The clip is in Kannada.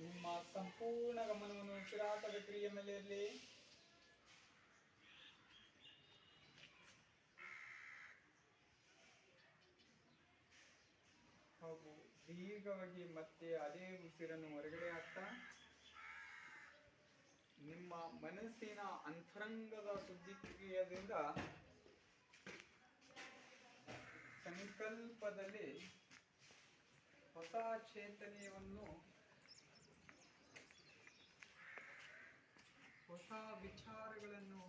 ನಿಮ್ಮ ಸಂಪೂರ್ಣ ಗಮನವನ್ನು ಉಸಿರಾಟದ ಕ್ರಿಯೆ ಮೇಲೆ ಇರಲಿ. ಹಾಗೂ ದೀರ್ಘವಾಗಿ ಮತ್ತೆ ಅದೇ ಉಸಿರನ್ನು ಹೊರಗಡೆ ಹಾಕ್ತಾ, ನಿಮ್ಮ ಮನಸ್ಸಿನ ಅಂತರಂಗದ ಸುದ್ದಿ ಕ್ರಿಯೆಯಿಂದ ಸಂಕಲ್ಪದಲ್ಲಿ ಹೊಸ ಚೈತನ್ಯವನ್ನು ಹೊಸ ವಿಚಾರಗಳನ್ನು